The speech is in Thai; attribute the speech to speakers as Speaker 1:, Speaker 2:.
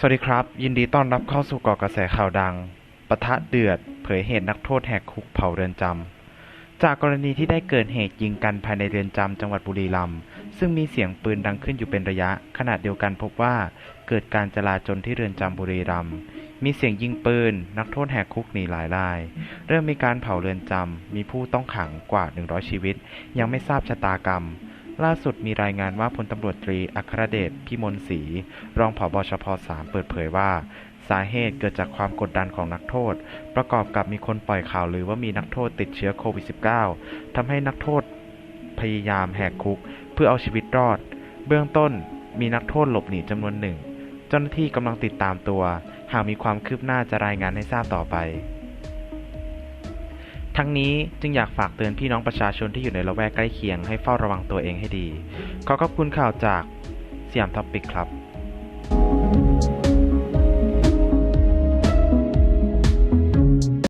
Speaker 1: สวัสดีครับ ยินดีต้อนรับเข้าสู่เกาะกระแสข่าวดังปะทะเดือด เผยเหตุนักโทษแหกคุกเผาเรือนจำ จากกรณีที่ได้เกิดเหตุยิงกันภายในเรือนจำจังหวัดบุรีรัมย์ซึ่งมีเสียงปืนดังขึ้นอยู่เป็นระยะ ขณะเดียวกันพบว่าเกิดการจลาจลที่เรือนจำบุรีรัมย์มีเสียงยิงปืน นักโทษแหกคุกหนีหลายราย เริ่มมีการเผาเรือนจำมีผู้ต้องขังกว่า 100 ชีวิต ยังไม่ทราบชะตากรรม ล่าสุดมีรายงานว่าพลตำรวจตรีอัครเดชพิมลศรีรองผบชพ3เปิดเผยว่า สาเหตุเกิดจากความกดดันของนักโทษ ประกอบกับมีคนปล่อยข่าวลือว่ามีนักโทษติดเชื้อโควิด -19 ทำให้นักโทษพยายามแหกคุก เพื่อเอาชีวิตรอด เบื้องต้นมีนักโทษหลบหนีจำนวนหนึ่ง เจ้าหน้าที่กำลังติดตามตัว หากมีความคืบหน้าจะรายงานให้ทราบต่อไป ทั้งนี้จึงอยากฝากเตือนพี่น้องประชาชนที่อยู่ในละแวกใกล้เคียงให้เฝ้าระวังตัวเองให้ดี ขอขอบคุณข่าวจากสยามท็อปิกครับ